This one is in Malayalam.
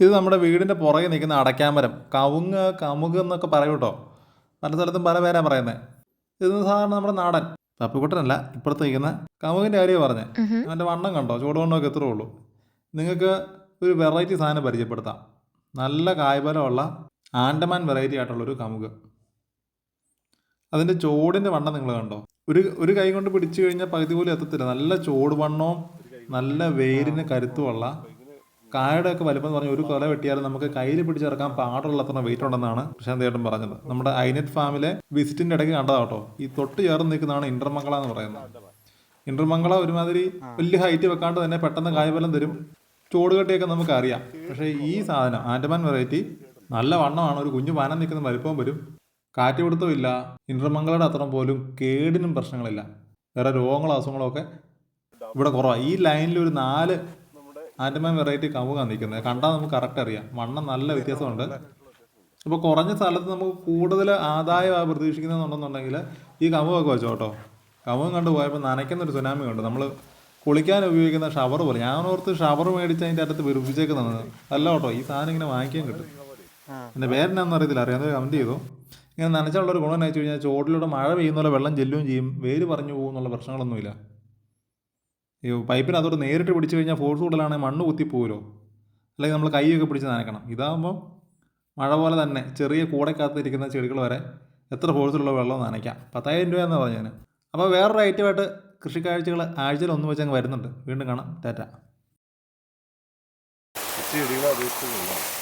ഇത് നമ്മുടെ വീടിന്റെ പുറകെ നിൽക്കുന്ന അടയ്ക്കാമരം. കവുങ്ങ് കമുക് എന്നൊക്കെ പറയും കേട്ടോ. പല സ്ഥലത്തും പല പേരാണ് പറയുന്നത് ഇത് സാധാരണ നമ്മുടെ നാടൻ. തപ്പിക്കുട്ടനല്ല ഇപ്പുറത്ത് നിൽക്കുന്ന കമുകിന്റെ കാര്യമാണ് പറഞ്ഞത് അവന്റെ വണ്ണം കണ്ടോ? ചൂടുവണ്ണമൊക്കെ എത്രയേ ഉള്ളൂ. നിങ്ങൾക്ക് ഒരു വെറൈറ്റി സാധനം പരിചയപ്പെടുത്താം. നല്ല കായ്ഫലമുള്ള ആൻഡമാൻ വെറൈറ്റി ആയിട്ടുള്ളൊരു കമുക്. അതിന്റെ ചോടിന്റെ വണ്ണം നിങ്ങൾ കണ്ടോ? ഒരു ഒരു കൈ കൊണ്ട് പിടിച്ചു കഴിഞ്ഞാൽ പകുതി പോലും എത്തത്തില്ല. നല്ല ചോട് വണ്ണവും നല്ല വേരിന് കരുത്തുമുള്ള കായയുടെ ഒക്കെ വലുപ്പം എന്ന് പറഞ്ഞാൽ ഒരു കൊല വെട്ടിയാലും നമുക്ക് കയ്യിൽ പിടിച്ചിറക്കാൻ പാടുള്ള അത്ര വെയിറ്റ് ഉണ്ടെന്നാണ് പ്രശാന്ത് ചേട്ടൻ പറഞ്ഞത്. നമ്മുടെ ഐനെറ്റ് ഫാമിലെ വിസിറ്റിന്റെ ഇടയ്ക്ക് കണ്ടതാട്ടോ. ഈ തൊട്ട് ചേർന്ന് നിൽക്കുന്നതാണ് ഇന്റർമംഗള എന്ന് പറയുന്നത്. ഇന്റർമംഗള ഒരുമാതിരി വലിയ ഹൈറ്റ് വെക്കാണ്ട് തന്നെ പെട്ടെന്ന് കായബലം തരും. ചോടുകട്ടിയൊക്കെ നമുക്ക് അറിയാം പക്ഷേ ഈ സാധനം ആൻഡമാൻ വെറൈറ്റി നല്ല വണ്ണമാണ്. ഒരു കുഞ്ഞു പാനം നിൽക്കുന്ന വലുപ്പം വരും. കാറ്റ് കൊടുത്തും ഇല്ല. ഇന്റർമംഗളയുടെ അത്ര പോലും കേടിനും പ്രശ്നങ്ങളില്ല. വേറെ രോഗങ്ങളോ അസുഖങ്ങളോ ഒക്കെ ഇവിടെ കുറവാണ് ഈ ലൈനിൽ ഒരു നാല് ആൻഡമാൻ വെറൈറ്റി കവുകാണ് നിൽക്കുന്നത്. കണ്ടാൽ നമുക്ക് കറക്റ്റ് അറിയാം. വണ്ണം നല്ല വ്യത്യാസമുണ്ട്. അപ്പോൾ കുറഞ്ഞ സ്ഥലത്ത് നമുക്ക് കൂടുതൽ ആദായം പ്രതീക്ഷിക്കുന്നുണ്ടെന്നുണ്ടെങ്കിൽ ഈ കവുകൊക്കെ വെച്ചോ കേട്ടോ. കവുകം കണ്ടു പോയപ്പോൾ നനയ്ക്കുന്ന ഒരു സുനാമി ഉണ്ട്. നമ്മൾ കുളിക്കാൻ ഉപയോഗിക്കുന്ന ഷവർ പോലെ. ഞാൻ ഓർത്ത് ഷവർ മേടിച്ച് അതിന്റെ അടുത്ത് വിരുപ്പിച്ചേക്കുന്നത് അല്ല കേട്ടോ ഈ സാധനം ഇങ്ങനെ വാങ്ങിക്കാൻ കിട്ടും. എന്റെ പേരെന്നാന്ന് അറിയത്തില്ല. അറിയാവുന്ന കമന്റ് ചെയ്തു. ഇങ്ങനെ നനച്ചുള്ള ഒരു ഗുണം എന്ന് വെച്ച് കഴിഞ്ഞാൽ ചോട്ടിലൂടെ മഴ പെയ്യുന്ന പോലെ വെള്ളം ചെല്ലുകയും ചെയ്യും. വേര് പറഞ്ഞു പോകും എന്നുള്ള പ്രശ്നങ്ങളൊന്നുമില്ല. ഈ പൈപ്പിനകത്തോട്ട് നേരിട്ട് പിടിച്ചു കഴിഞ്ഞാൽ ഫോഴ്സ് കൂടുതലാണെങ്കിൽ മണ്ണ് കുത്തിപ്പോകുമല്ലോ അല്ലെങ്കിൽ നമ്മൾ കൈയൊക്കെ പിടിച്ച് നനക്കണം ഇതാകുമ്പോൾ മഴ പോലെ തന്നെ ചെറിയ കൂടക്കകത്തിരിക്കുന്ന ചെടികൾ വരെ എത്ര ഫോഴ്സിലുള്ള വെള്ളം നനയ്ക്കാം. പത്തായിരം രൂപ എന്ന് പറഞ്ഞു ഞാൻ അപ്പോൾ വേറൊരു ഐറ്റമായിട്ട് കൃഷിക്കാഴ്ചകൾ ആഴ്ചയിൽ ഒന്ന് വെച്ച് അങ്ങ് വരുന്നുണ്ട്. വീണ്ടും കാണാം. ടാറ്റ. ചെടികളെ